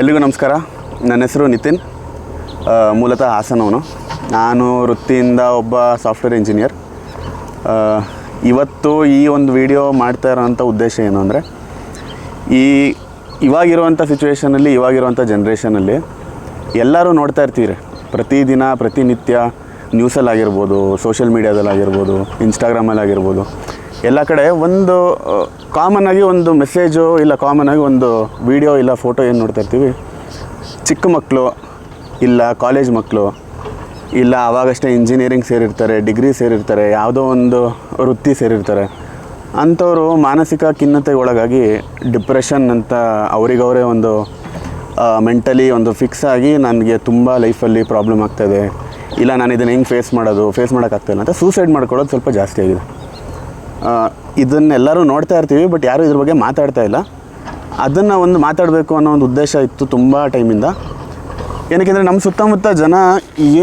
ಎಲ್ರಿಗೂ ನಮಸ್ಕಾರ. ನನ್ನ ಹೆಸರು ನಿತಿನ್. ಮೂಲತಃ ಹಾಸನವನು. ನಾನು ವೃತ್ತಿಯಿಂದ ಒಬ್ಬ ಸಾಫ್ಟ್ವೇರ್ ಇಂಜಿನಿಯರ್. ಇವತ್ತು ಈ ಒಂದು ವಿಡಿಯೋ ಮಾಡ್ತಾ ಇರೋಂಥ ಉದ್ದೇಶ ಏನು ಅಂದರೆ, ಈ ಇವಾಗಿರುವಂಥ ಸಿಚುವೇಷನಲ್ಲಿ ಇವಾಗಿರುವಂಥ ಜನ್ರೇಷನಲ್ಲಿ ಎಲ್ಲರೂ ನೋಡ್ತಾ ಇರ್ತೀರಿ ಪ್ರತಿದಿನ, ಪ್ರತಿನಿತ್ಯ ನ್ಯೂಸಲ್ಲಾಗಿರ್ಬೋದು ಸೋಷಿಯಲ್ ಮೀಡ್ಯಾದಲ್ಲಾಗಿರ್ಬೋದು ಇನ್ಸ್ಟಾಗ್ರಾಮಲ್ಲಾಗಿರ್ಬೋದು ಎಲ್ಲ ಕಡೆ ಒಂದು ಕಾಮನ್ ಆಗಿ ಒಂದು ಮೆಸೇಜು ಇಲ್ಲ ಕಾಮನ್ ಆಗಿ ಒಂದು ವಿಡಿಯೋ ಇಲ್ಲ ಫೋಟೋ ಏನು ನೋಡ್ತಾ ಇರ್ತೀವಿ? ಚಿಕ್ಕ ಮಕ್ಕಳು ಇಲ್ಲ ಕಾಲೇಜ್ ಮಕ್ಕಳು ಇಲ್ಲ ಆವಾಗಷ್ಟೇ ಇಂಜಿನಿಯರಿಂಗ್ ಸೇರಿರ್ತಾರೆ ಡಿಗ್ರಿ ಸೇರಿರ್ತಾರೆ, ಯಾವುದೋ ಒಂದು ವೃತ್ತಿ ಸೇರಿರ್ತಾರೆ. ಅಂಥವರು ಮಾನಸಿಕ ಖಿನ್ನತೆಗೆ ಒಳಗಾಗಿ ಡಿಪ್ರೆಷನ್ ಅಂತ ಅವರಿಗವರೇ ಒಂದು ಮೆಂಟಲಿ ಒಂದು ಫಿಕ್ಸ್ ಆಗಿ ನನಗೆ ತುಂಬ ಲೈಫಲ್ಲಿ ಪ್ರಾಬ್ಲಮ್ ಆಗ್ತಾಯಿದೆ ಇಲ್ಲ ನಾನು ಇದನ್ನು ಹೆಂಗೆ ಫೇಸ್ ಮಾಡೋದು ಫೇಸ್ ಮಾಡೋಕ್ಕಾಗ್ತಾಯಿಲ್ಲ ಅಂತ ಸೂಸೈಡ್ ಮಾಡ್ಕೊಳ್ಳೋದು ಸ್ವಲ್ಪ ಜಾಸ್ತಿ ಆಗಿದೆ. ಇದನ್ನೆಲ್ಲರೂ ನೋಡ್ತಾ ಇರ್ತೀವಿ ಬಟ್ ಯಾರೂ ಇದ್ರ ಬಗ್ಗೆ ಮಾತಾಡ್ತಾ ಇಲ್ಲ. ಅದನ್ನು ಒಂದು ಮಾತಾಡಬೇಕು ಅನ್ನೋ ಒಂದು ಉದ್ದೇಶ ಇತ್ತು ತುಂಬ ಟೈಮಿಂದ. ಏನಕ್ಕೆಂದರೆ ನಮ್ಮ ಸುತ್ತಮುತ್ತ ಜನ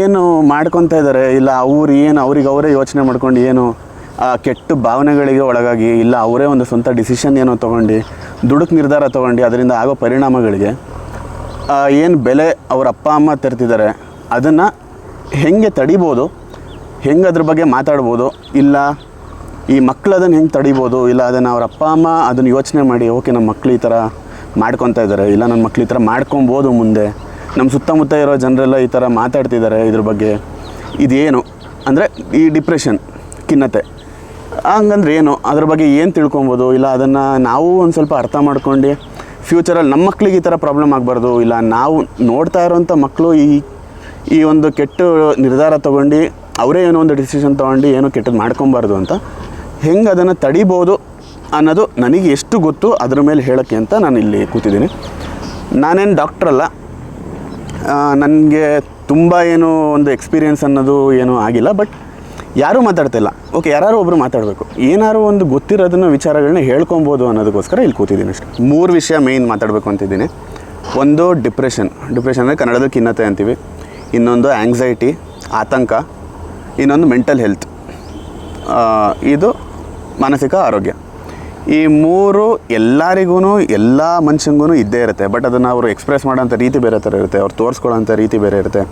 ಏನು ಮಾಡ್ಕೊತಾ ಇದ್ದಾರೆ ಇಲ್ಲ ಅವ್ರು ಏನು ಅವ್ರಿಗೆ ಅವರೇ ಯೋಚನೆ ಮಾಡ್ಕೊಂಡು ಏನು ಕೆಟ್ಟ ಭಾವನೆಗಳಿಗೆ ಒಳಗಾಗಿ, ಇಲ್ಲ ಅವರೇ ಒಂದು ಸ್ವಂತ ಡಿಸಿಷನ್ ಏನೋ ತೊಗೊಂಡು, ದುಡುಕು ನಿರ್ಧಾರ ತೊಗೊಂಡು ಅದರಿಂದ ಆಗೋ ಪರಿಣಾಮಗಳಿಗೆ ಏನು ಬೆಲೆ ಅವ್ರ ಅಪ್ಪ, ಅಮ್ಮ ತರ್ತಿದ್ದಾರೆ ಅದನ್ನು ಹೆಂಗೆ ತಡಿಬೋದು, ಹೆಂಗೆ ಅದ್ರ ಬಗ್ಗೆ ಮಾತಾಡ್ಬೋದು, ಇಲ್ಲ ಈ ಮಕ್ಳು ಅದನ್ನು ಹೆಂಗೆ ತಡಿಬೋದು? ಇಲ್ಲ, ಅದನ್ನು ಅವ್ರ ಅಪ್ಪ, ಅಮ್ಮ ಅದನ್ನು ಯೋಚನೆ ಮಾಡಿ, ಓಕೆ ನಮ್ಮ ಮಕ್ಳು ಈ ಥರ ಮಾಡ್ಕೊತಾ ಇದ್ದಾರೆ ಇಲ್ಲ ನನ್ನ ಮಕ್ಳು ಈ ಥರ ಮಾಡ್ಕೊಬೋದು ಮುಂದೆ. ನಮ್ಮ ಸುತ್ತಮುತ್ತ ಇರೋ ಜನರೆಲ್ಲ ಈ ಥರ ಮಾತಾಡ್ತಿದ್ದಾರೆ ಇದ್ರ ಬಗ್ಗೆ. ಇದೇನು? ಅಂದರೆ ಈ ಡಿಪ್ರೆಷನ್, ಖಿನ್ನತೆ. ಹಂಗಂದ್ರೆ ಏನು? ಅದ್ರ ಬಗ್ಗೆ ಏನು ತಿಳ್ಕೊಬೋದು? ಇಲ್ಲ, ಅದನ್ನು ನಾವು ಒಂದು ಸ್ವಲ್ಪ ಅರ್ಥ ಮಾಡ್ಕೊಂಡು ಫ್ಯೂಚರಲ್ಲಿ ನಮ್ಮ ಮಕ್ಳಿಗೆ ಈ ಥರ ಪ್ರಾಬ್ಲಮ್ ಆಗಬಾರ್ದು. ಇಲ್ಲ, ನಾವು ನೋಡ್ತಾ ಇರೋಂಥ ಮಕ್ಕಳು ಈ ಈ ಒಂದು ಕೆಟ್ಟ ನಿರ್ಧಾರ ತೊಗೊಂಡು ಅವರೇ ಏನೋ ಒಂದು ಡಿಸಿಷನ್ ತೊಗೊಂಡು ಏನೋ ಕೆಟ್ಟದ್ದು ಮಾಡ್ಕೊಬಾರ್ದು ಅಂತ ಹೆಂಗೆ ಅದನ್ನು ತಡಿಬೋದು ಅನ್ನೋದು ನನಗೆ ಎಷ್ಟು ಗೊತ್ತು ಅದ್ರ ಮೇಲೆ ಹೇಳೋಕ್ಕೆ ಅಂತ ನಾನು ಇಲ್ಲಿ ಕೂತಿದ್ದೀನಿ. ನಾನೇನು ಡಾಕ್ಟ್ರಲ್ಲ ನನಗೆ ತುಂಬ ಏನು ಒಂದು ಎಕ್ಸ್ಪೀರಿಯೆನ್ಸ್ ಅನ್ನೋದು ಏನೂ ಆಗಿಲ್ಲ ಬಟ್ ಯಾರೂ ಮಾತಾಡ್ತಿಲ್ಲ ಓಕೆ ಯಾರು ಒಬ್ಬರು ಮಾತಾಡಬೇಕು. ಏನಾದ್ರು ಒಂದು ಗೊತ್ತಿರೋದನ್ನ ವಿಚಾರಗಳನ್ನ ಹೇಳ್ಕೊಬೋದು ಅನ್ನೋದಕ್ಕೋಸ್ಕರ ಇಲ್ಲಿ ಕೂತಿದ್ದೀನಿ ಅಷ್ಟೇ. ಮೂರು ವಿಷಯ ಮೇಯ್ನ್ ಮಾತಾಡಬೇಕು ಅಂತಿದ್ದೀನಿ. ಒಂದು ಡಿಪ್ರೆಷನ್ ಡಿಪ್ರೆಷನ್ ಅಂದರೆ ಕನ್ನಡದ ಖಿನ್ನತೆ ಅಂತೀವಿ. ಇನ್ನೊಂದು ಆ್ಯಂಗ್ಸೈಟಿ ಆತಂಕ. ಇನ್ನೊಂದು ಮೆಂಟಲ್ ಹೆಲ್ತ್ ಇದು ಮಾನಸಿಕ ಆರೋಗ್ಯ. ಈ ಮೂರು ಎಲ್ಲರಿಗೂ ಎಲ್ಲ ಮನುಷ್ಯಂಗೂ ಇದ್ದೇ ಇರುತ್ತೆ. ಬಟ್ ಅದನ್ನು ಅವರು ಎಕ್ಸ್ಪ್ರೆಸ್ ಮಾಡೋಂಥ ರೀತಿ ಬೇರೆ ಥರ ಇರುತ್ತೆ. ಅವ್ರು ತೋರಿಸ್ಕೊಳ್ಳೋಂಥ ರೀತಿ ಬೇರೆ ಇರುತ್ತೆ.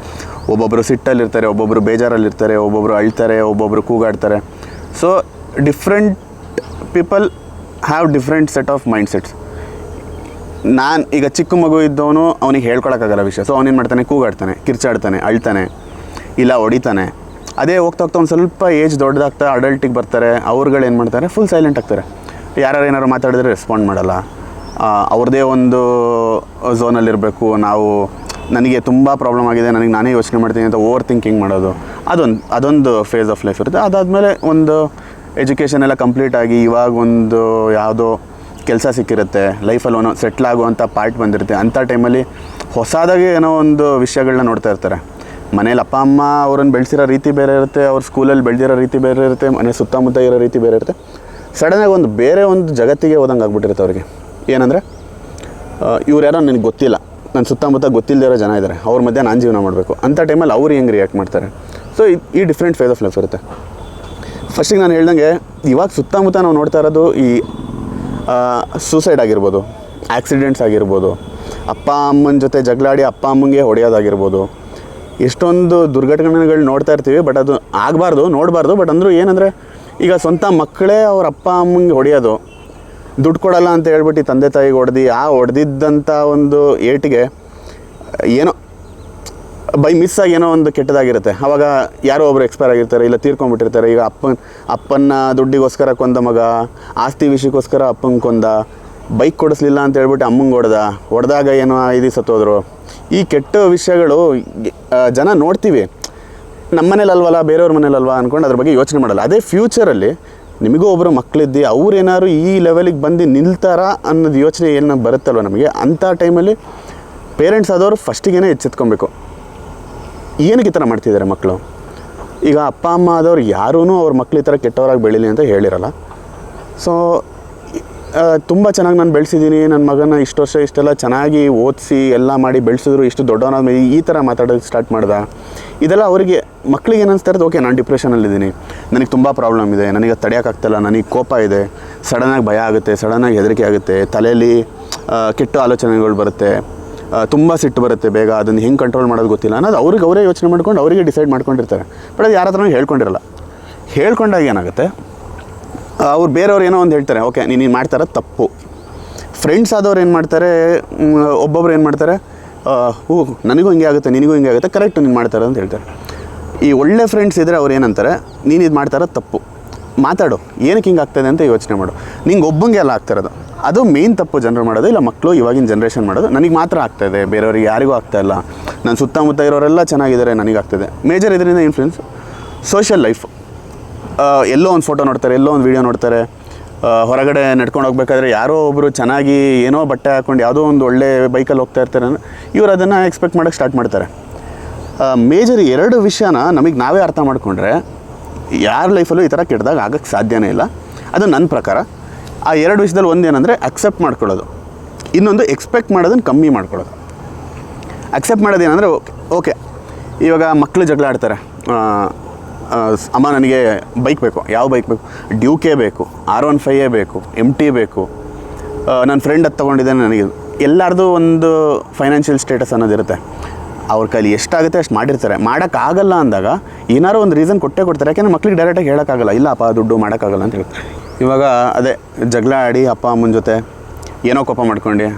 ಒಬ್ಬೊಬ್ಬರು ಸಿಟ್ಟಲ್ಲಿರ್ತಾರೆ ಒಬ್ಬೊಬ್ಬರು ಬೇಜಾರಲ್ಲಿರ್ತಾರೆ ಒಬ್ಬೊಬ್ಬರು ಅಳ್ತಾರೆ ಒಬ್ಬೊಬ್ಬರು ಕೂಗಾಡ್ತಾರೆ. So different people have different set of mind sets ನಾನು, ಈಗ ಚಿಕ್ಕ ಮಗು ಇದ್ದವನು ಅವನಿಗೆ ಹೇಳ್ಕೊಳಕ್ಕಾಗಲ್ಲ ವಿಷಯ. ಸೊ ಅವನೇನು ಮಾಡ್ತಾನೆ? ಕೂಗಾಡ್ತಾನೆ, ಕಿರ್ಚಾಡ್ತಾನೆ, ಅಳ್ತಾನೆ, ಇಲ್ಲ ಹೊಡಿತಾನೆ. ಅದೇ ಹೋಗ್ತಾ ಹೋಗ್ತಾ ಒಂದು ಸ್ವಲ್ಪ ಏಜ್ ದೊಡ್ಡದಾಗ್ತಾ ಅಡಲ್ಟಿಗೆ ಬರ್ತಾರೆ, ಅವ್ರುಗಳು ಏನು ಮಾಡ್ತಾರೆ ಫುಲ್ ಸೈಲೆಂಟ್ ಆಗ್ತಾರೆ. ಯಾರು ಏನಾರು ಮಾತಾಡಿದ್ರೆ ರೆಸ್ಪಾಂಡ್ ಮಾಡಲ್ಲ. ಅವ್ರದೇ ಅವ್ರದ್ದೇ ಒಂದು ಝೋನಲ್ಲಿರಬೇಕು ನಾವು ನನಗೆ ತುಂಬ ಪ್ರಾಬ್ಲಮ್ ಆಗಿದೆ, ನನಗೆ ನಾನೇ ಯೋಚನೆ ಮಾಡ್ತೀನಿ ಅಂತ ಓವರ್ ಥಿಂಕಿಂಗ್ ಮಾಡೋದು. ಅದೊಂದು ಅದೊಂದು ಫೇಸ್ ಆಫ್ ಲೈಫ್ ಇರುತ್ತೆ. ಅದಾದಮೇಲೆ ಒಂದು ಎಜುಕೇಷನ್ ಎಲ್ಲ ಕಂಪ್ಲೀಟ್ ಆಗಿ ಇವಾಗ ಒಂದು ಯಾವುದೋ ಕೆಲಸ ಸಿಕ್ಕಿರುತ್ತೆ ಲೈಫಲ್ಲಿ ಒಂದೊಂದು ಸೆಟ್ಲ್ ಆಗುವಂಥ ಪಾರ್ಟ್ ಬಂದಿರುತ್ತೆ. ಅಂಥ ಟೈಮಲ್ಲಿ ಹೊಸದಾಗಿ ಏನೋ ಒಂದು ವಿಷಯಗಳನ್ನ ನೋಡ್ತಾ ಇರ್ತಾರೆ. ಮನೇಲಿ ಅಪ್ಪ, ಅಮ್ಮ ಅವ್ರನ್ನ ಬೆಳೆಸಿರೋ ರೀತಿ ಬೇರೆ ಇರುತ್ತೆ, ಅವ್ರ ಸ್ಕೂಲಲ್ಲಿ ಬೆಳೆದಿರೋ ರೀತಿ ಬೇರೆ ಇರುತ್ತೆ, ಮನೆ ಸುತ್ತಮುತ್ತ ಇರೋ ರೀತಿ ಬೇರೆ ಇರುತ್ತೆ. ಸಡನ್ನಾಗಿ ಒಂದು ಬೇರೆ ಒಂದು ಜಗತ್ತಿಗೆ ಹೋದಂಗೆ ಆಗ್ಬಿಟ್ಟಿರುತ್ತೆ ಅವ್ರಿಗೆ. ಏನಂದರೆ ಇವ್ರು ಯಾರೋ ನನಗೆ ಗೊತ್ತಿಲ್ಲ. ನನ್ನ ಸುತ್ತಮುತ್ತ ಗೊತ್ತಿಲ್ಲದಿರೋ ಜನ ಇದ್ದಾರೆ. ಅವ್ರ ಮಧ್ಯೆ ನಾನು ಜೀವನ ಮಾಡಬೇಕು. ಅಂಥ ಟೈಮಲ್ಲಿ ಅವ್ರು ಹೆಂಗೆ ರಿಯಾಕ್ಟ್ ಮಾಡ್ತಾರೆ? ಸೊ ಈ ಡಿಫ್ರೆಂಟ್ ಫೇಸ್ ಆಫ್ ಲೈಫ್ ಇರುತ್ತೆ. ಫಸ್ಟಿಗೆ ನಾನು ಹೇಳ್ದಂಗೆ, ಇವಾಗ ಸುತ್ತಮುತ್ತ ನಾವು ನೋಡ್ತಾ ಇರೋದು ಈ ಸೂಸೈಡ್ ಆಗಿರ್ಬೋದು ಆಕ್ಸಿಡೆಂಟ್ಸ್ ಆಗಿರ್ಬೋದು, ಅಪ್ಪ, ಅಮ್ಮನ ಜೊತೆ ಜಗಳಾಡಿ ಅಪ್ಪ, ಅಮ್ಮಂಗೆ ಹೊಡೆಯೋದಾಗಿರ್ಬೋದು ಎಷ್ಟೊಂದು ದುರ್ಘಟನೆಗಳು ನೋಡ್ತಾ ಇರ್ತೀವಿ ಬಟ್ ಅದು ಆಗಬಾರ್ದು, ನೋಡಬಾರ್ದು ಬಟ್ ಅಂದರೂ ಏನಂದರೆ ಈಗ ಸ್ವಂತ ಮಕ್ಕಳೇ ಅವ್ರ ಅಪ್ಪ ಅಮ್ಮಂಗೆ ಹೊಡೆಯೋದು, ದುಡ್ಡು ಕೊಡಲ್ಲ ಅಂತ ಹೇಳ್ಬಿಟ್ಟು ತಂದೆ ತಾಯಿಗೆ ಹೊಡೆದು, ಆ ಹೊಡೆದಿದ್ದಂಥ ಒಂದು ಏಟಿಗೆ ಏನೋ ಬೈ ಮಿಸ್ ಆಗಿ ಏನೋ ಒಂದು ಕೆಟ್ಟದಾಗಿರುತ್ತೆ. ಆವಾಗ ಯಾರೋ ಒಬ್ರು ಎಕ್ಸ್ಪೈರ್ ಆಗಿರ್ತಾರೆ, ಇಲ್ಲ ತೀರ್ಕೊಂಡ್ಬಿಟ್ಟಿರ್ತಾರೆ, ಈಗ ಅಪ್ಪನ ಅಪ್ಪನ ದುಡ್ಡಿಗೋಸ್ಕರ ಕೊಂದ ಮಗ, ಆಸ್ತಿ ವಿಷಯಕ್ಕೋಸ್ಕರ ಅಪ್ಪಂಗೆ ಕೊಂದ, ಬೈಕ್ ಕೊಡಿಸ್ಲಿಲ್ಲ ಅಂತ ಹೇಳ್ಬಿಟ್ಟು ಅಮ್ಮಂಗೆ ಹೊಡೆದ, ಹೊಡೆದಾಗ ಏನೋ ಇದು ಸತ್ತೋದ್ರು. ಈ ಕೆಟ್ಟ ವಿಷಯಗಳು ಜನ ನೋಡ್ತೀವಿ. ನಮ್ಮ ಮನೇಲಲ್ವಲ್ಲ ಬೇರೆಯವ್ರ ಮನೇಲಲ್ವಾ ಅಂದ್ಕೊಂಡು ಅದ್ರ ಬಗ್ಗೆ ಯೋಚನೆ ಮಾಡಲ್ಲ. ಅದೇ ಫ್ಯೂಚರಲ್ಲಿ ನಿಮಗೂ ಒಬ್ಬರು ಮಕ್ಕಳಿದ್ದು ಅವ್ರೇನಾದ್ರು ಈ ಲೆವೆಲಿಗೆ ಬಂದು ನಿಲ್ತಾರಾ ಅನ್ನೋದು ಯೋಚನೆ ಏನು ಬರುತ್ತಲ್ವ ನಮಗೆ? ಅಂಥ ಟೈಮಲ್ಲಿ ಪೇರೆಂಟ್ಸ್ ಆದವರು ಫಸ್ಟಿಗೆ ಎಚ್ಚೆತ್ಕೊಬೇಕು. ಏನಕ್ಕೆ ಈ ಥರ ಮಾಡ್ತಿದ್ದಾರೆ ಮಕ್ಕಳು ಈಗ ಅಪ್ಪ, ಅಮ್ಮ ಆದವ್ರು ಯಾರೂ ಅವ್ರ ಮಕ್ಳು ಈ ಥರ ಕೆಟ್ಟವರಾಗಿ ಬೆಳೀಲಿ ಅಂತ ಹೇಳಿರಲ್ಲ. ಸೊ ತುಂಬ ಚೆನ್ನಾಗಿ ನಾನು ಬೆಳೆಸಿದ್ದೀನಿ ನನ್ನ ಮಗನ ಇಷ್ಟು ವರ್ಷ ಇಷ್ಟೆಲ್ಲ ಚೆನ್ನಾಗಿ ಓದಿಸಿ ಎಲ್ಲ ಮಾಡಿ ಬೆಳೆಸಿದ್ರು, ಇಷ್ಟು ದೊಡ್ಡವನಾದ್ಮೇಲೆ ಈ ಥರ ಮಾತಾಡೋಕ್ಕೆ ಸ್ಟಾರ್ಟ್ ಮಾಡ್ದ. ಇದೆಲ್ಲ ಅವರಿಗೆ ಮಕ್ಕಳಿಗೆ ಏನು ಓಕೆ ನಾನು ಡಿಪ್ರೆಷನಲ್ಲಿದ್ದೀನಿ ನನಗೆ ತುಂಬ ಪ್ರಾಬ್ಲಮ್ ಇದೆ. ನನಗೆ ತಡೆಯೋಕ್ಕಾಗ್ತಿಲ್ಲ ನನಗೆ ಕೋಪ ಇದೆ. ಸಡನ್ನಾಗಿ ಭಯ ಆಗುತ್ತೆ. ಸಡನ್ನಾಗಿ ಹೆದರಿಕೆ ಆಗುತ್ತೆ. ತಲೆಯಲ್ಲಿ ಕೆಟ್ಟ ಆಲೋಚನೆಗಳು ಬರುತ್ತೆ. ತುಂಬ ಸಿಟ್ಟು ಬರುತ್ತೆ ಬೇಗ. ಅದನ್ನು ಹೆಂಗೆ ಕಂಟ್ರೋಲ್ ಮಾಡೋದು ಗೊತ್ತಿಲ್ಲ. ಅನ್ನೋದು ಅವ್ರಿಗೆ ಅವರೇ ಯೋಚನೆ ಮಾಡ್ಕೊಂಡು ಅವರಿಗೆ ಡಿಸೈಡ್ ಮಾಡ್ಕೊಂಡಿರ್ತಾರೆ. ಬಟ್ ಅದು ಯಾರ ಹತ್ರನೂ ಹೇಳ್ಕೊಂಡಿರಲ್ಲ. ಹೇಳ್ಕೊಂಡಾಗ ಏನಾಗುತ್ತೆ? ಅವ್ರು ಬೇರೆಯವ್ರು ಏನೋ ಒಂದು ಹೇಳ್ತಾರೆ, ಓಕೆ, ನೀನು ಇದು ಮಾಡ್ತಾರ ತಪ್ಪು. ಫ್ರೆಂಡ್ಸ್ ಆದವ್ರು ಏನು ಮಾಡ್ತಾರೆ ಒಬ್ಬೊಬ್ರು ಏನು ಮಾಡ್ತಾರೆ ಹೂ, ನನಗೂ ಹಿಂಗೆ ಆಗುತ್ತೆ, ನಿನಗೂ ಹಿಂಗೆ ಆಗುತ್ತೆ ಕರೆಕ್ಟ್ ನೀನು ಮಾಡ್ತಾರೆ ಅಂತ ಹೇಳ್ತಾರೆ. ಈ ಒಳ್ಳೆ ಫ್ರೆಂಡ್ಸ್ ಇದ್ದರೆ ಅವ್ರು ಏನಂತಾರೆ, ನೀನು ಇದು ಮಾಡ್ತಾರ ತಪ್ಪು. ಮಾತಾಡು, ಏನಕ್ಕೆ ಹಿಂಗೆ ಆಗ್ತದೆ ಅಂತ ಯೋಚನೆ ಮಾಡು. ನಿಂಗೆ ಒಬ್ಬಂಗೆ ಎಲ್ಲ ಆಗ್ತಿರೋದು ಅದು ಮೇನ್ ತಪ್ಪು ಜನರು ಮಾಡೋದು, ಇಲ್ಲ ಮಕ್ಕಳು ಇವಾಗಿನ ಜನ್ರೇಷನ್ ಮಾಡೋದು. ನನಗೆ ಮಾತ್ರ ಆಗ್ತಾಯಿದೆ ಬೇರೆಯವ್ರಿಗೆ ಯಾರಿಗೂ ಆಗ್ತಾ ಇಲ್ಲ. ನನ್ನ ಸುತ್ತಮುತ್ತ ಇರೋರೆಲ್ಲ ಚೆನ್ನಾಗಿದ್ದಾರೆ, ನನಗೆ ಆಗ್ತದೆ ಮೇಜರ್ ಇದರಿಂದ ಇನ್ಫ್ಲುಯೆನ್ಸ್ ಸೋಷಿಯಲ್ ಲೈಫ್ ಎಲ್ಲೋ ಒಂದು ಫೋಟೋ ನೋಡ್ತಾರೆ, ಎಲ್ಲೋ ಒಂದು ವೀಡಿಯೋ ನೋಡ್ತಾರೆ. ಹೊರಗಡೆ ನಡ್ಕೊಂಡು ಹೋಗ್ಬೇಕಾದ್ರೆ ಯಾರೋ ಒಬ್ಬರು ಚೆನ್ನಾಗಿ ಏನೋ ಬಟ್ಟೆ ಹಾಕೊಂಡು ಯಾವುದೋ ಒಂದು ಒಳ್ಳೆ ಬೈಕಲ್ಲಿ ಹೋಗ್ತಾ ಇರ್ತಾರೆ ಇವರು ಅದನ್ನು ಎಕ್ಸ್ಪೆಕ್ಟ್ ಮಾಡೋಕ್ಕೆ ಸ್ಟಾರ್ಟ್ ಮಾಡ್ತಾರೆ. ಮೇಜರ್ ಎರಡು ವಿಷಯನ ನಮಗೆ ನಾವೇ ಅರ್ಥ ಮಾಡಿಕೊಂಡ್ರೆ ಯಾರ ಲೈಫಲ್ಲೂ ಈ ಥರ ಕೆಟ್ಟದಾಗ ಆಗೋಕ್ಕೆ ಸಾಧ್ಯನೇ ಇಲ್ಲ. ಅದು ನನ್ನ ಪ್ರಕಾರ. ಆ ಎರಡು ವಿಷಯದಲ್ಲಿ ಒಂದೇನೆಂದರೆ ಅಕ್ಸೆಪ್ಟ್ ಮಾಡ್ಕೊಳ್ಳೋದು. ಇನ್ನೊಂದು ಎಕ್ಸ್ಪೆಕ್ಟ್ ಮಾಡೋದನ್ನು ಕಮ್ಮಿ ಮಾಡ್ಕೊಳ್ಳೋದು. ಅಕ್ಸೆಪ್ಟ್ ಮಾಡೋದು ಏನಂದರೆ ಓಕೆ ಓಕೆ, ಇವಾಗ ಮಕ್ಕಳು ಜಗಳ ಆಡ್ತಾರೆ. ಅಮ್ಮ ನನಗೆ ಬೈಕ್ ಬೇಕು. ಯಾವ ಬೈಕ್? ಬೇಕು ಡ್ಯೂಕೆ ಬೇಕು ಆರ್ ಒನ್ ಫೈಯೇ ಬೇಕು ಎಂ ಟಿ ಬೇಕು. ನನ್ನ ಫ್ರೆಂಡ್ ಅದು ತೊಗೊಂಡಿದ್ದಾನೆ ನನಗೆ. ಎಲ್ಲರದು ಒಂದು ಫೈನಾನ್ಷಿಯಲ್ ಸ್ಟೇಟಸ್ ಅನ್ನೋದಿರುತ್ತೆ ಅವ್ರ ಕೈಲಿ ಎಷ್ಟಾಗುತ್ತೆ ಅಷ್ಟು ಮಾಡಿರ್ತಾರೆ. ಮಾಡೋಕ್ಕಾಗಲ್ಲ ಅಂದಾಗ ಏನಾರು ಒಂದು ರೀಸನ್ ಕೊಟ್ಟೇ ಕೊಡ್ತಾರೆ. ಯಾಕೆಂದ್ರೆ ಮಕ್ಳಿಗೆ ಡೈರೆಕ್ಟಾಗಿ ಹೇಳೋಕ್ಕಾಗಲ್ಲ. ಇಲ್ಲಪ್ಪ, ದುಡ್ಡು ಮಾಡೋಕ್ಕಾಗಲ್ಲ ಅಂತ ಹೇಳ್ತಾರೆ. ಇವಾಗ ಅದೇ ಜಗಳ ಆಡಿ ಅಪ್ಪ, ಅಮ್ಮನ ಜೊತೆ ಏನೋ ಕೋಪ ಮಾಡ್ಕೊಂಡು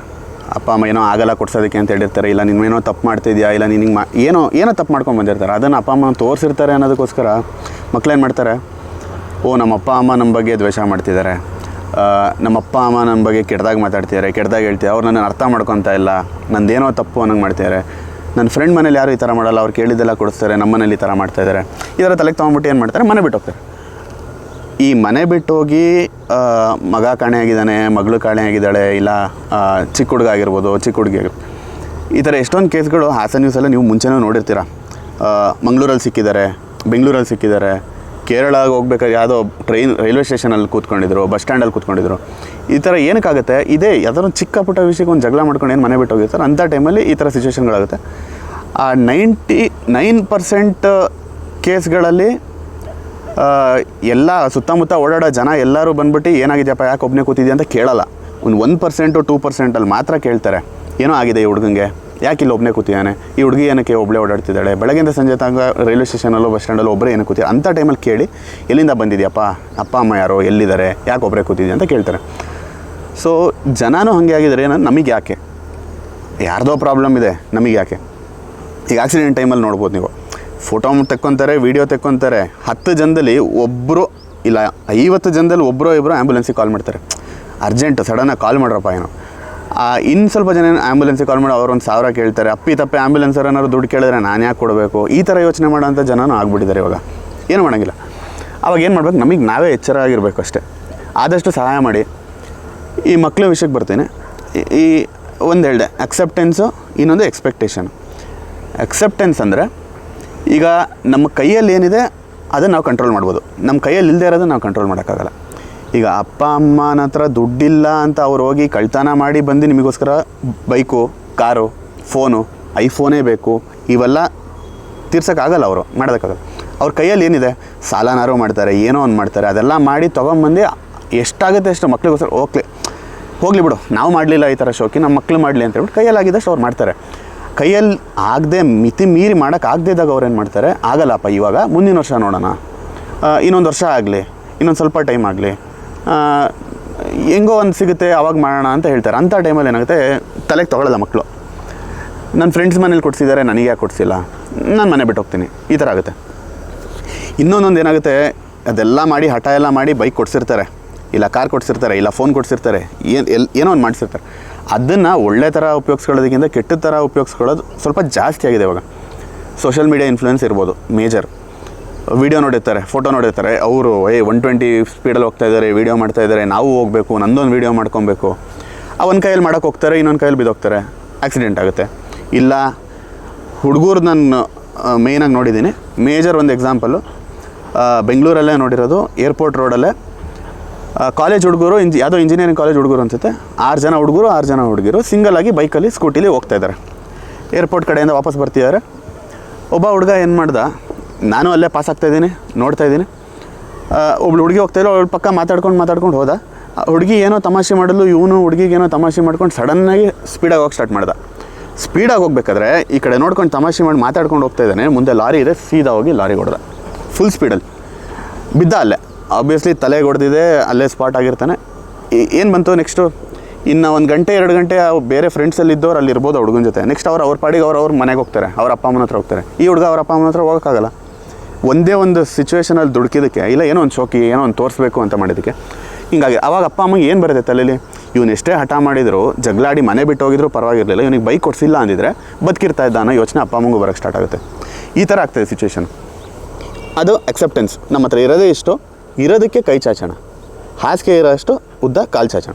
ಅಪ್ಪ, ಅಮ್ಮ ಏನೋ ಆಗಲ್ಲ ಕೊಡ್ಸೋದಕ್ಕೆ ಅಂತ ಹೇಳಿರ್ತಾರೆ, ಇಲ್ಲ ನೀನು ಏನೋ ತಪ್ಪು ಮಾಡ್ತಿದ್ಯಾ, ಇಲ್ಲ ನೀನು ಹಿಂಗೆ ಮಾ, ಏನೋ ಏನೋ ತಪ್ಪು ಮಾಡ್ಕೊಂಡು ಬಂದಿರ್ತಾರೆ. ಅದನ್ನು ಅಪ್ಪ, ಅಮ್ಮ ತೋರಿಸಿರ್ತಾರೆ ಅನ್ನೋದಕ್ಕೋಸ್ಕರ ಮಕ್ಳೇನು ಮಾಡ್ತಾರೆ? ಓ ನಮ್ಮ ಅಪ್ಪ ಅಮ್ಮ ನಮ್ಮ ಬಗ್ಗೆ ದ್ವೇಷ ಮಾಡ್ತಿದ್ದಾರೆ. ನಮ್ಮ ಅಪ್ಪ ಅಮ್ಮ ನನ್ನ ಬಗ್ಗೆ ಕೆಟ್ಟದಾಗ ಮಾತಾಡ್ತಿದ್ದಾರೆ, ಕೆಟ್ಟದಾಗ ಹೇಳ್ತಿದ್ದಾರೆ. ಅವ್ರು ನನ್ನ ಅರ್ಥ ಮಾಡ್ಕೊತಾ ಇಲ್ಲ. ನಂದೇನೋ ತಪ್ಪು ಅನ್ನೋಂಗೆ ಮಾಡ್ತಿದ್ದಾರೆ. ನನ್ನ ಫ್ರೆಂಡ್ ಮನೇಲಿ ಯಾರು ಈ ಥರ ಮಾಡಲ್ಲ? ಅವ್ರು ಕೇಳಿದ್ದೆಲ್ಲ ಕೊಡಿಸ್ತಾರೆ ನಮ್ಮ ಮನೇಲಿ ಈ ಥರ ಮಾಡ್ತಾಯಿದ್ದಾರೆ ಇದರ ತಲೆಗೆ ತೊಗೊಂಡ್ಬಿಟ್ಟು ಏನು ಮಾಡ್ತಾರೆ? ಮನೆ ಬಿಟ್ಟು ಹೋಗ್ತಾರೆ. ಈ ಮನೆ ಬಿಟ್ಟು ಹೋಗಿ ಮಗ ಕಾಣೆಯಾಗಿದ್ದಾನೆ, ಮಗಳು ಕಾಣೆಯಾಗಿದ್ದಾಳೆ, ಇಲ್ಲ ಚಿಕ್ಕ ಹುಡುಗ ಆಗಿರ್ಬೋದು, ಚಿಕ್ಕ ಹುಡುಗಿ ಈ ಥರ ಎಷ್ಟೊಂದು ಕೇಸ್ಗಳು ಹಾಸನ ನ್ಯೂಸಲ್ಲ ನೀವು ಮುಂಚೆನೂ ನೋಡಿರ್ತೀರ. ಮಂಗಳೂರಲ್ಲಿ ಸಿಕ್ಕಿದ್ದಾರೆ, ಬೆಂಗಳೂರಲ್ಲಿ ಸಿಕ್ಕಿದ್ದಾರೆ ಕೇರಳಗೆ ಹೋಗ್ಬೇಕಾದ್ರೆ ಯಾವುದೋ ಟ್ರೈನ್, ರೈಲ್ವೆ ಸ್ಟೇಷನಲ್ಲಿ ಕೂತ್ಕೊಂಡಿದ್ರು, ಬಸ್ ಸ್ಟ್ಯಾಂಡಲ್ಲಿ ಕೂತ್ಕೊಂಡಿದ್ರು. ಈ ಥರ ಏನಕ್ಕಾಗುತ್ತೆ? ಇದೇ ಯಾವ್ದಾದ್ರು ಒಂದು ಚಿಕ್ಕ ಪುಟ್ಟ ವಿಷಯಕ್ಕೆ ಒಂದು ಜಗಳ ಮಾಡ್ಕೊಂಡು ಏನು ಮನೆ ಬಿಟ್ಟು ಹೋಗಿರ್ತಾರೆ ಅಂಥ ಟೈಮಲ್ಲಿ ಈ ಥರ ಸಿಚುವೇಶನ್ಗಳಾಗುತ್ತೆ ಆ ನೈಂಟಿ ನೈನ್ ಪರ್ಸೆಂಟ್ ಕೇಸ್ಗಳಲ್ಲಿ ಎಲ್ಲ ಸುತ್ತಮುತ್ತ ಓಡಾಡೋ ಜನ ಎಲ್ಲರೂ ಬಂದ್ಬಿಟ್ಟು ಏನಾಗಿದೆಯಪ್ಪ, ಯಾಕೆ ಒಬ್ಬನೇ ಕೂತಿದ್ಯಾ ಅಂತ ಕೇಳಲ್ಲ. ಒಂದು ಒನ್ ಪರ್ಸೆಂಟು ಟೂ ಪರ್ಸೆಂಟಲ್ಲಿ ಮಾತ್ರ ಕೇಳ್ತಾರೆ. ಏನೋ ಆಗಿದೆ ಈ ಹುಡುಗಂಗೆ? ಯಾಕೆ ಇಲ್ಲಿ ಒಬ್ಬನೇ ಕೂತಿದ್ದಾನೆ? ಈ ಹುಡುಗಿ ಏನಕ್ಕೆ ಒಬ್ಬಳೇ ಓಡಾಡ್ತಿದ್ದಾಳೆ? ಬೆಳಗ್ಗೆಯಿಂದ ಸಂಜೆ ತನಕ ರೈಲ್ವೆ ಸ್ಟೇಷನಲ್ಲೋ ಬಸ್ ಸ್ಟ್ಯಾಂಡಲ್ಲೋ ಒಬ್ಬರೇ ಏನಕ್ಕೆ ಕೂತಿದ್ದಾರೆ ಅಂಥ ಟೈಮಲ್ಲಿ ಕೇಳಿ, ಎಲ್ಲಿಂದ ಬಂದಿದೆಯಪ್ಪ? ಅಪ್ಪ, ಅಮ್ಮ ಯಾರೋ, ಎಲ್ಲಿದ್ದಾರೆ? ಯಾಕೆ ಒಬ್ಬರೇ ಕೂತಿದ್ಯಾ ಅಂತ ಕೇಳ್ತಾರೆ. ಸೊ ಜನನೂ ಹಾಗೆ ಆಗಿದ್ದಾರೆ. ಏನೋ ನಮಗೆ ಯಾಕೆ ಯಾರ್ದೋ ಪ್ರಾಬ್ಲಮ್ ಇದೆ ನಮಗೆ ಯಾಕೆ ಈಗ ಆಕ್ಸಿಡೆಂಟ್ ಟೈಮಲ್ಲಿ ನೋಡ್ಬೋದು ನೀವು. ಫೋಟೋ ತೆಕ್ಕೊಂತಾರೆ, ವಿಡಿಯೋ ತೆಕ್ಕೊಂತಾರೆ. ಹತ್ತು ಜನದಲ್ಲಿ ಒಬ್ಬರು ಇಲ್ಲ, ಐವತ್ತು ಜನದಲ್ಲಿ ಒಬ್ಬರು ಇಬ್ಬರು ಆ್ಯಂಬುಲೆನ್ಸಿಗೆ ಕಾಲ್ ಮಾಡ್ತಾರೆ. ಅರ್ಜೆಂಟ್ ಸಡನ್ನಾಗಿ ಕಾಲ್ ಮಾಡ್ರಪ್ಪ ಏನೋ. ಇನ್ನು ಸ್ವಲ್ಪ ಜನ ಆ್ಯಂಬುಲೆನ್ಸಿಗೆ ಕಾಲ್ ಮಾಡಿ ಅವ್ರು ಒಂದು ಸಾವಿರ ಕೇಳ್ತಾರೆ. ಅಪ್ಪಿ ತಪ್ಪಿ ಆ್ಯಂಬುಲೆನ್ಸ್ ಏನಾದ್ರು ದುಡ್ಡು ಕೇಳಿದ್ರೆ ನಾನು ಯಾಕೆ ಕೊಡಬೇಕು? ಈ ಥರ ಯೋಚನೆ ಮಾಡೋಂಥ ಜನನೂ ಆಗ್ಬಿಟ್ಟಿದ್ದಾರೆ ಇವಾಗ. ಏನು ಮಾಡೋಂಗಿಲ್ಲ. ಅವಾಗ ಏನು ಮಾಡ್ಬೇಕು? ನಮಗೆ ನಾವೇ ಎಚ್ಚರ ಆಗಿರಬೇಕು ಅಷ್ಟೇ. ಆದಷ್ಟು ಸಹಾಯ ಮಾಡಿ. ಈ ಮಕ್ಕಳ ವಿಷಯಕ್ಕೆ ಬರ್ತೀನಿ. ಈ- ಒಂದು ಹೇಳಿದೆ ಅಕ್ಸೆಪ್ಟೆನ್ಸು ಇನ್ನೊಂದು ಎಕ್ಸ್ಪೆಕ್ಟೇಷನ್ ಅಕ್ಸೆಪ್ಟೆನ್ಸ್ ಅಂದರೆ ಈಗ ನಮ್ಮ ಕೈಯಲ್ಲಿ ಏನಿದೆ, ಅದನ್ನು ನಾವು ಕಂಟ್ರೋಲ್ ಮಾಡ್ಬೋದು. ನಮ್ಮ ಕೈಯಲ್ಲಿ ಇಲ್ಲದೆ ಇರೋದನ್ನ ನಾವು ಕಂಟ್ರೋಲ್ ಮಾಡೋಕ್ಕಾಗಲ್ಲ. ಈಗ ಅಪ್ಪ ಅಮ್ಮನ ಹತ್ರ ದುಡ್ಡಿಲ್ಲ ಅಂತ ಅವ್ರು ಹೋಗಿ ಕಳ್ತನ ಮಾಡಿ ಬಂದು ನಿಮಗೋಸ್ಕರ ಬೈಕು, ಕಾರು ಫೋನು ಐಫೋನೇ ಬೇಕು. ಇವೆಲ್ಲ ತೀರ್ಸೋಕ್ಕಾಗಲ್ಲ ಅವರು, ಮಾಡೋದಕ್ಕಾಗಲ್ಲ. ಅವ್ರ ಕೈಯಲ್ಲಿ ಏನಿದೆ ಸಾಲನಾರು ಮಾಡ್ತಾರೆ, ಏನೋ ಒಂದು ಮಾಡ್ತಾರೆ, ಅದೆಲ್ಲ ಮಾಡಿ ತೊಗೊಂಬಂದು ಎಷ್ಟಾಗುತ್ತೆ ಅಷ್ಟು ಮಕ್ಳಿಗೋಸ್ಕರ ಹೋಗ್ಲಿ. ಹೋಗಲಿ ಬಿಡು, ನಾವು ಮಾಡಲಿಲ್ಲ ಈ ಥರ ಶೋಕಿ, ನಮ್ಮ ಮಕ್ಳು ಮಾಡಲಿ ಅಂತ ಹೇಳ್ಬಿಟ್ಟು ಕೈಯಲ್ಲಿ ಆಗಿದ್ದಷ್ಟು ಅವ್ರು ಮಾಡ್ತಾರೆ. ಕೈಯಲ್ಲಿ ಆಗದೆ ಮಿತಿ ಮೀರಿ ಮಾಡೋಕ್ಕಾಗದೇ ಇದ್ದಾಗ ಅವ್ರು ಏನು ಮಾಡ್ತಾರೆ? ಆಗಲ್ಲಪ್ಪ, ಇವಾಗ ಮುಂದಿನ ವರ್ಷ ನೋಡೋಣ. ಇನ್ನೊಂದು ವರ್ಷ ಆಗಲಿ, ಇನ್ನೊಂದು ಸ್ವಲ್ಪ ಟೈಮ್ ಆಗಲಿ. ಹೆಂಗೋ ಒಂದು ಸಿಗುತ್ತೆ, ಅವಾಗ ಮಾಡೋಣ ಅಂತ ಹೇಳ್ತಾರೆ. ಅಂಥ ಟೈಮಲ್ಲಿ ಏನಾಗುತ್ತೆ? ತಲೆಗೆ ತೊಗೊಳ್ಳಲ್ಲ ಮಕ್ಕಳು ನನ್ನ ಫ್ರೆಂಡ್ಸ್ ಮನೇಲಿ ಕೊಡ್ಸಿದ್ದಾರೆ, ನನಗೆ ಯಾಕೆ ಕೊಡಿಸಿಲ್ಲ? ನಾನು ಮನೆ ಬಿಟ್ಟು ಹೋಗ್ತೀನಿ. ಈ ಥರ ಆಗುತ್ತೆ. ಇನ್ನೊಂದೊಂದು ಏನಾಗುತ್ತೆ? ಅದೆಲ್ಲ ಮಾಡಿ, ಹಠ ಎಲ್ಲ ಮಾಡಿ ಬೈಕ್ ಕೊಡ್ಸಿರ್ತಾರೆ. ಇಲ್ಲ ಕಾರ್ ಕೊಡ್ಸಿರ್ತಾರೆ, ಇಲ್ಲ ಫೋನ್ ಕೊಡ್ಸಿರ್ತಾರೆ, ಏನು, ಎಲ್, ಏನೋ ಒಂದು ಮಾಡಿಸಿರ್ತಾರೆ. ಅದನ್ನು ಒಳ್ಳೆ ಥರ ಉಪಯೋಗಿಸ್ಕೊಳ್ಳೋದಕ್ಕಿಂತ ಕೆಟ್ಟ ಥರ ಉಪಯೋಗಿಸ್ಕೊಳ್ಳೋದು ಸ್ವಲ್ಪ ಜಾಸ್ತಿ ಆಗಿದೆ ಇವಾಗ. ಸೋಷಿಯಲ್ ಮೀಡಿಯಾ ಇನ್ಫ್ಲುಯೆನ್ಸ್ ಇರ್ಬೋದು ಮೇಜರ್ ವಿಡಿಯೋ ನೋಡಿರ್ತಾರೆ ಫೋಟೋ ನೋಡಿರ್ತಾರೆ, ಅವರು, ಏ ಒನ್ ಟ್ವೆಂಟಿ ಸ್ಪೀಡಲ್ಲಿ ಹೋಗ್ತಾ ಇದ್ದಾರೆ ವೀಡಿಯೋ ಮಾಡ್ತಾ ಇದ್ದಾರೆ, ನಾವು ಹೋಗಬೇಕು, ನಂದೊಂದು ವೀಡಿಯೋ ಮಾಡ್ಕೊಬೇಕು. ಆ ಒಂದು ಕೈಯಲ್ಲಿ ಮಾಡೋಕೆ ಹೋಗ್ತಾರೆ, ಇನ್ನೊಂದು ಕೈಯಲ್ಲಿ ಬಿದ್ದೋಗ್ತಾರೆ ಆಕ್ಸಿಡೆಂಟ್ ಆಗುತ್ತೆ. ಇಲ್ಲ ಹುಡುಗರು ನಾನು ಮೇಯ್ನಾಗಿ ನೋಡಿದ್ದೀನಿ. ಮೇಜರ್ ಒಂದು ಎಕ್ಸಾಂಪಲ್ಲು ಬೆಂಗಳೂರಲ್ಲೇ ನೋಡಿರೋದು ಏರ್ಪೋರ್ಟ್ ರೋಡಲ್ಲೇ ಕಾಲೇಜ್ ಹುಡುಗರು ಇಂಜಿ, ಯಾವುದೋ ಇಂಜಿನಿಯರಿಂಗ್ ಕಾಲೇಜ್ ಹುಡುಗರು ಅನ್ಸುತ್ತೆ. ಆರು ಜನ ಹುಡುಗರು, ಆರು ಜನ ಹುಡುಗಿರು. ಸಿಂಗಲ್ ಆಗಿ ಬೈಕಲ್ಲಿ ಸ್ಕೂಟಿಲಿ ಹೋಗ್ತಾ ಇದ್ದಾರೆ ಏರ್ಪೋರ್ಟ್ ಕಡೆಯಿಂದ ವಾಪಸ್ ಬರ್ತಿದ್ದಾರೆ. ಒಬ್ಬ ಹುಡುಗ ಏನು ಮಾಡ್ದ? ನಾನು ಅಲ್ಲೇ ಪಾಸ್ ಆಗ್ತಾ ಇದ್ದೀನಿ, ನೋಡ್ತಾ ಇದ್ದೀನಿ. ಒಬ್ಳು ಹುಡುಗಿ ಹೋಗ್ತಾ ಇರೋ ಅವ್ಳ ಪಕ್ಕ ಮಾತಾಡ್ಕೊಂಡು ಮಾತಾಡ್ಕೊಂಡು ಹೋದ. ಹುಡುಗಿ ಏನೋ ತಮಾಷೆ ಮಾಡಲು ಇವನು ಹುಡುಗಿಗೆ ಏನೋ ತಮಾಷೆ ಮಾಡ್ಕೊಂಡು ಸಡನ್ನಾಗಿ ಸ್ಪೀಡಾಗಿ ಹೋಗಿ ಸ್ಟಾರ್ಟ್ ಮಾಡ್ದ. ಸ್ಪೀಡಾಗಿ ಹೋಗ್ಬೇಕಾದ್ರೆ ಈ ಕಡೆ ನೋಡ್ಕೊಂಡು ತಮಾಷೆ ಮಾಡಿ ಮಾತಾಡ್ಕೊಂಡು ಹೋಗ್ತಾ ಇದ್ದಾನೆ, ಮುಂದೆ ಲಾರಿ ಇದೆ, ಸೀದಾ ಹೋಗಿ ಲಾರಿ ಹೊಡೆದ. ಫುಲ್ ಸ್ಪೀಡಲ್ಲಿ ಬಿದ್ದ ಅಲ್ಲೇ. ಆಬ್ವಿಯಸ್ಲಿ ತಲೆಗೆ ಹೊಡೆದಿದೆ ಅಲ್ಲೇ ಸ್ಪಾಟ್ ಆಗಿರ್ತಾನೆ. ಏನು ಬಂತು ನೆಕ್ಸ್ಟು ಇನ್ನು ಒಂದು ಗಂಟೆ, ಎರಡು ಗಂಟೆ ಬೇರೆ ಫ್ರೆಂಡ್ಸಲ್ಲಿ ಇದ್ದವ್ರು ಅಲ್ಲಿ ಇರ್ಬೋದು ಹುಡುಗನ ಜೊತೆ. ನೆಕ್ಸ್ಟ್ ಅವ್ರು, ಅವ್ರ ಪಾಡಿಗೆ ಅವ್ರು ಅವ್ರ ಮನೆಗೆ ಹೋಗ್ತಾರೆ, ಅವ್ರ ಅಪ್ಪ ಅಮ್ಮನ ಹತ್ರ ಹೋಗ್ತಾರೆ. ಈ ಹುಡುಗ ಅವ್ರ ಅಪ್ಪ ಅಮ್ಮನ ಹತ್ರ ಹೋಗೋಕ್ಕಾಗಲ್ಲ. ಒಂದೇ ಒಂದು ಸಿಚುವೇಶನಲ್ಲಿ ದುಡುಕಿದ್ದಕ್ಕೆ, ಇಲ್ಲ ಏನೋ ಒಂದು ಶೋಕಿ, ಏನೋ ಒಂದು ತೋರಿಸ್ಬೇಕು ಅಂತ ಮಾಡಿದ್ದಕ್ಕೆ, ಹಿಂಗಾಗಿ ಅವಾಗ ಅಪ್ಪ ಅಮ್ಮಗೆ ಏನು ಬರುತ್ತೆ ತಲೆಯಲ್ಲಿ ಇವನು ಎಷ್ಟೇ ಹಠ ಮಾಡಿದ್ರು ಜಗಳಾಡಿ ಮನೆ ಬಿಟ್ಟು ಹೋಗಿದ್ರು ಪರವಾಗಿರಲಿಲ್ಲ, ಇವನಿಗೆ ಬೈಕ್ ಕೊಡಿಸಿಲ್ಲ ಅಂದಿದ್ರೆ ಬದುಕಿರ್ತಾ ಇದ್ದ ಯೋಚನೆ ಅಪ್ಪ ಅಮ್ಮಗೂ ಬರೋಕ್ಕೆ ಸ್ಟಾರ್ಟ್ ಆಗುತ್ತೆ. ಈ ಥರ ಆಗ್ತದೆ ಸಿಚುವೇಶನ್ ಅದು ಅಕ್ಸೆಪ್ಟೆನ್ಸ್ ನಮ್ಮ ಹತ್ರ ಇರೋದೇ ಇಷ್ಟು. ಇರೋದಕ್ಕೆ ಕೈ ಚಾಚೋಣ. ಹಾಸಿಗೆ ಇರೋಷ್ಟು ಉದ್ದ ಕಾಲು ಚಾಚೋಣ.